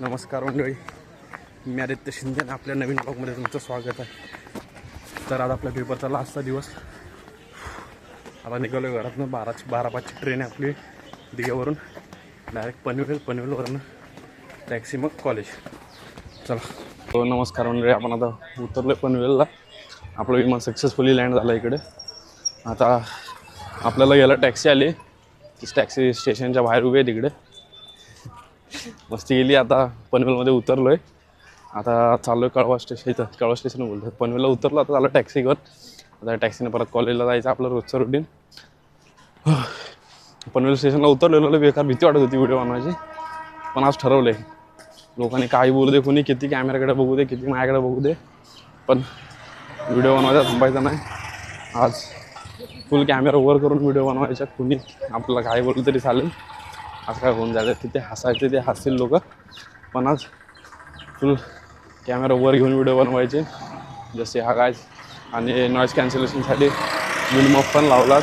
नमस्कार मंडळी. मी आदित्य शिंदे आणि आपल्या नवीन ब्लॉगमध्ये तुमचं स्वागत आहे. तर आज आपल्या पेपरचा लास्टचा दिवस. आता निघालो घरातनं. बाराची बारा पाचची ट्रेन आहे आपली. दिघ्यावरून डायरेक्ट पनवेल पनवेलवरून. टॅक्सी मग कॉलेज चला. हो नमस्कार मंडळी. आपण आता उतरलो पनवेलला. आपलं विमान सक्सेसफुली लँड झालं इकडे. आता आपल्याला याला टॅक्सी आली. तीच टॅक्सी स्टेशनच्या बाहेर उभी आहे तिकडे. मस्ती गेली आता पनवेलमध्ये उतरलो आहे आता चाललो आहे कळवा स्टेशन इथं. कळवा स्टेशन बोलतो पनवेलला उतरलो आता चाललो टॅक्सीवर आता टॅक्सीने परत कॉलेजला जायचं आपलं रोजचं रुटीन पनवेल स्टेशनला उतरलेलो बेकार भीती वाटत होती व्हिडिओ बनवायची. पण आज ठरवलं आहे लोकांनी काही बोलू दे कोणी किती कॅमेऱ्याकडे बघू दे किती माझ्याकडे बघू दे. पण व्हिडिओ बनवायचा थांबायचा नाही. आज फुल कॅमेरा वर करून व्हिडिओ बनवायचा. कुणी आपल्याला काय बोललं तरी चालेल. आज काय होऊन जायचं तिथे हसायचे ते हसतील लोक. पण आज फुल कॅमेरा वर घेऊन व्हिडिओ बनवायचे. जसे हा काय आणि नॉईज कॅन्सलेशनसाठी मिनिमफ पण लावलात.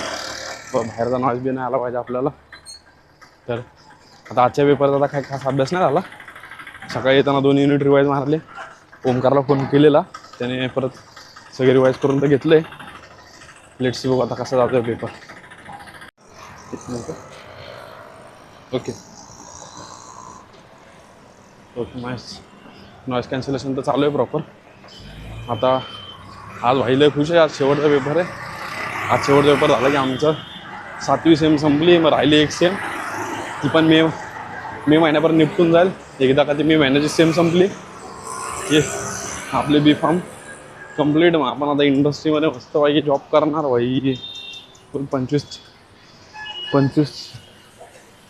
बाहेरचा नॉईज बी नाही आला पाहिजे आपल्याला. तर आता आजच्या पेपरचा आता काही खास अभ्यास नाही झाला. सकाळी येताना दोन युनिट रिवाईज मारले. ओमकारला फोन केलेला. त्याने परत सगळे रिवाईज करून तर घेतले. लेट्स बघू आता कसा जातो paper okay okay noise noise cancellation तर चालू आहे प्रॉपर आता आज व्हायला खुश आहे आज शेवटचा पेपर आहे आज शेवटचा पेपर झाला की आमचं सातवी सेम संपली मग राहिली एक सेम ती पण मे मे महिन्यापर्यंत निपटून जाईल एकदा का ती मे महिन्याची सेम संपली की आपले बी फार्म कंप्लीट मग आपण आता इंडस्ट्रीमध्ये मस्त पाहिजे जॉब करणार भाई पंचवीस पंचवीस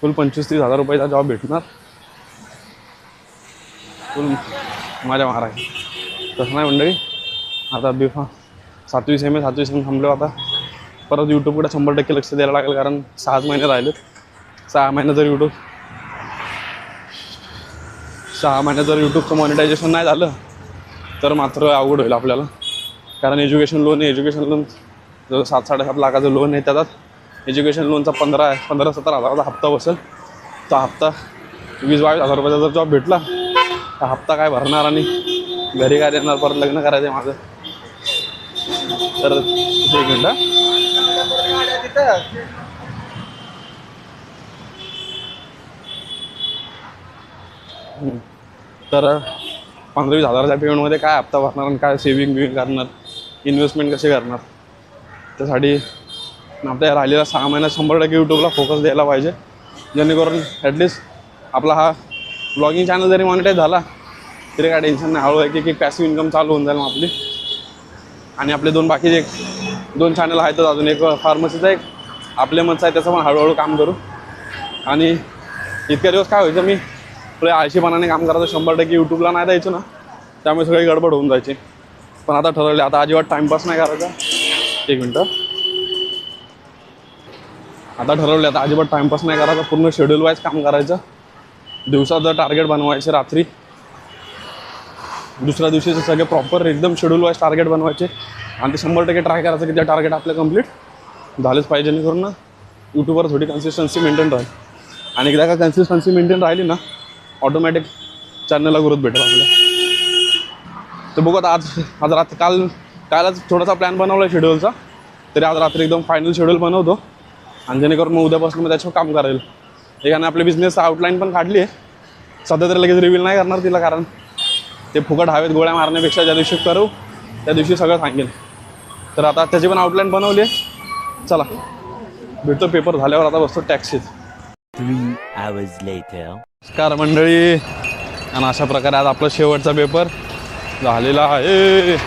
फुल पंचवीस तीस हजार रुपयाचा जॉब भेटणार. फुल माझ्या महाराज. तसं नाही मंडळी. आता बिफा फार्म सातवी सेम आहे सातवी सेम थांबलो आता. परत यूट्यूबकडे शंभर टक्के लक्ष द्यायला लागेल कारण सहाच महिने राहिलेत. सहा महिने जर यूट्यूब सहा महिने जर यूट्यूबचं मॉनिटायझेशन नाही झालं तर मात्र अवघड होईल आपल्याला. कारण एज्युकेशन लोन आहे एज्युकेशन लोन जर सात साडेसात लाखाचं लोन आहे त्याच्यात. एज्युकेशन लोनचा पंधरा पंधरा सतरा हजाराचा हप्ता बसेल. तो हप्ता वीस बावीस हजार रुपयाचा जर जॉब भेटला तर हप्ता काय भरणार आणि घरी काय देणार परत लग्न करायचं आहे माझं. तर एक मिनिट तर पंधरा वीस हजाराच्या पेमेंटमध्ये काय हप्ता भरणार आणि काय सेविंग बिविंग करणार इन्व्हेस्टमेंट कसे करणार त्यासाठी आपल्या राहिलेला सहा महिना शंभर टक्के यूट्यूबला फोकस द्यायला पाहिजे. जेणेकरून ॲटलिस्ट आपला हा ब्लॉगिंग चॅनल जरी मॉनिटाईज झाला तरी काय टेन्शन नाही. हळू आहे की एक पॅसिव्ह इन्कम चालू होऊन जाईल मग आपली. आणि आपले दोन बाकीचे एक दोन चॅनल आहेतच अजून एक फार्मसीचं एक. आपले मतचं आहे त्याचं पण हळूहळू काम करू. आणि इतक्या दिवस काय व्हायचं मी पुढे आळशीपणाने काम करायचं शंभर टक्के यूट्यूबला नाही द्यायचो ना त्यामुळे सगळी गडबड होऊन जायची. पण आता ठरवले आता अजिबात टाईमपास नाही करायचा. एक मिनटं. आता ठरवलं आता अजिबात टाईमपास नाही करायचा पूर्ण शेड्यूल वाईज काम करायचं. दिवसाचं टार्गेट बनवायचे रात्री. दुसऱ्या दिवशीचे सगळे प्रॉपर एकदम शेड्यूल वाईज टार्गेट बनवायचे. आणि ते शंभर टक्के ट्राय करायचं की ते टार्गेट आपलं कंप्लीट झालेच पाहिजे जेणेकरून ना यूट्यूबवर थोडी कन्सिस्टन्सी मेंटेन राहील. आणि एकदा का कन्सिस्टन्सी मेंटेन राहिली ना ऑटोमॅटिक चॅनलला ग्रोथ भेटेल आपल्याला. तर बघू आता आज आज रात्री काल कालच थोडासा प्लॅन बनवला आहे शेड्यूलचा तरी आज रात्री एकदम फायनल शेड्यूल बनवतो. आणि जेणेकरून मग उद्यापासून मग त्याच्यावर काम करायला एकाने आपल्या बिझनेस आउटलाईन पण काढली आहे. सध्या तरी लगेच रिव्हील नाही करणार तिला कारण ते फुकट हवेत गोळ्या मारण्यापेक्षा ज्या दिवशी करू त्या दिवशी सगळं सांगेल. तर आता त्याची पण आउटलाईन बनवली आहे. चला. भेटतो पेपर झाल्यावर आता बसतो टॅक्सीत. नमस्कार मंडळी. आणि अशा प्रकारे आज आपला शेवटचा पेपर झालेला आहे.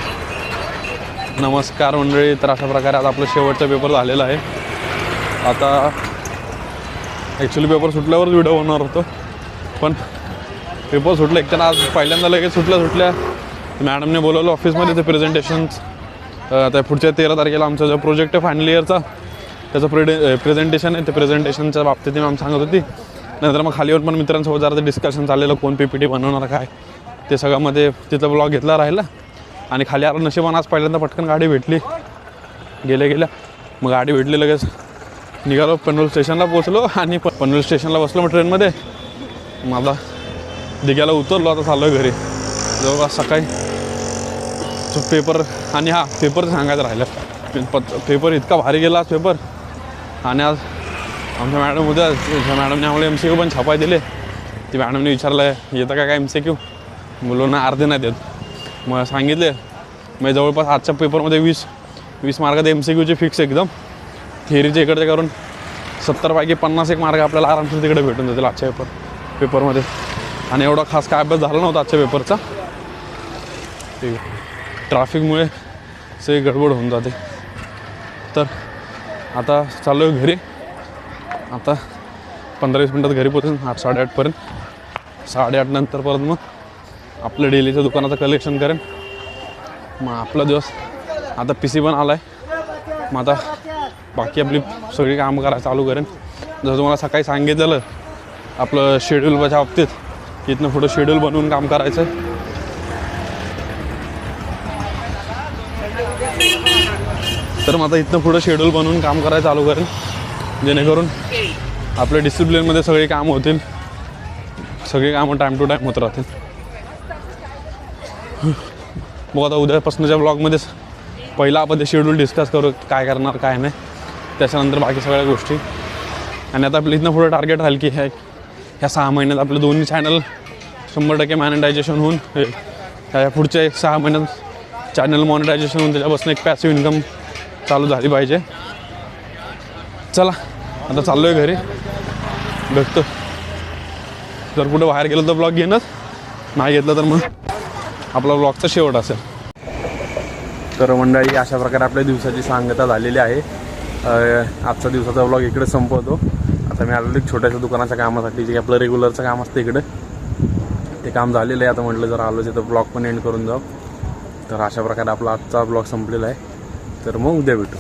नमस्कार मंडळी. तर अशा प्रकारे आज आपलं शेवटचा पेपर झालेला आहे. आता ॲक्च्युली पेपर सुटल्यावरच व्हिडिओ बनवणार होतो. पण पेपर सुटले. एक तर आज पहिल्यांदा लगेच सुटल्या सुटल्या. मॅडमने बोलवलं ऑफिसमध्ये ते प्रेझेंटेशन्स त्या पुढच्या तेरा तारखेला आमचा जो प्रोजेक्ट आहे फायनल इयरचा त्याचं प्रेडे प्रेझेंटेशन आहे. ते प्रेझेंटेशनच्या बाबतीत मॅम सांगत होती. नंतर मग खाली येऊन पण मित्रांसोबत जरा डिस्कशन चाललेलं कोण पी पी टी बनवणार काय? ते सगळ्यामध्ये तिथं ब्लॉग घेतला राहिला. आणि खाली आलं नशिबान आज पहिल्यांदा पटकन गाडी भेटली. गेल्या गेल्या. मग गाडी भेटली लगेच. निघालो पनवेल स्टेशनला पोचलो आणि पनवेल स्टेशनला बसलो मग ट्रेनमध्ये. मला दिग्याला उतरलो आता चाललो घरी. जवळपास सकाळी तो पेपर आणि हा पेपर सांगायचं राहिलं. पे- पेपर इतका भारी गेला आज पेपर. आणि आज आमच्या मॅडम उद्या मॅडमने आम्हाला एम सी क्यू पण छापाय दिले. ती मॅडमने विचारलं येतं का काय एम सी क्यू मुलांना अर्धे नाही देत. मग सांगितले मग जवळपास आजच्या पेपरमध्ये वीस वीस मार्कात एम सी क्यूचे फिक्स एकदम. थिअरीचे इकडचे करून सत्तरपैकी पन्नास एक मार्ग आपल्याला आरामशीर तिकडे भेटून जातील आजच्या पेपर पेपरमध्ये आणि एवढा खास काय अभ्यास झाला नव्हता आजच्या पेपरचा ठीक ट्रॅफिकमुळे सगळी गडबड होऊन जाते. तर आता चाललो आहे घरी. आता पंधरा वीस मिनटात घरी पोहोचून आठ साडेआठपर्यंत साडेआठ नंतर परत मग आपलं डेलीच्या दुकानाचं कलेक्शन करेन. मग आपला दिवस. आता पी सी पण आला आहे मग आता बाकी आपली सगळी कामं करायला चालू करेन. जसं तुम्हाला सकाळी सांगितलेलं आपलं शेड्यूलच्या बाबतीत इथनं पुढं शेड्यूल बनवून काम करायचं तर मग आता इथनं पुढं शेड्यूल बनवून काम करायला चालू करेन. जेणेकरून आपल्या डिसिप्लिनमध्ये सगळी कामं होतील. सगळी कामं टाईम टू टाईम होत राहतील. मग आता उद्यापासूनच्या ब्लॉगमध्येच पहिला आपण ते शेड्यूल डिस्कस करू काय करणार काय नाही. त्याच्यानंतर बाकी सगळ्या गोष्टी. आणि आता आपलं इथनं पुढं टार्गेट राहील की ह्या ह्या सहा महिन्यात आपलं दोन्ही चॅनल शंभर टक्के मॅनिटायझेशन होऊन ह्या पुढच्या एक सहा महिन्यात चॅनल मॉनिटायझेशन होऊन त्याच्यापासून एक पॅसिव्ह इन्कम चालू झाली पाहिजे. चला आता चाललो आहे घरी. बघतो. जर कुठं बाहेर गेलं तर ब्लॉग घेणंच नाही घेतलं तर मग आपला ब्लॉगचा शेवट असेल. तर मंडळी अशा प्रकारे आपल्या दिवसाची सांगता झालेली आहे. आजचा दिवसाचा ब्लॉग इकडे संपवतो. आता मी आलेलो एक छोट्याशा दुकानाच्या कामासाठी जे आपलं रेग्युलरचं काम असतं इकडे. ते काम झालेलं आहे. आता म्हटलं जर आलो तर ब्लॉग पण एंड करून जाऊ. तर अशा प्रकारे आपला आजचा ब्लॉग संपलेला आहे. तर मग उद्या भेटू.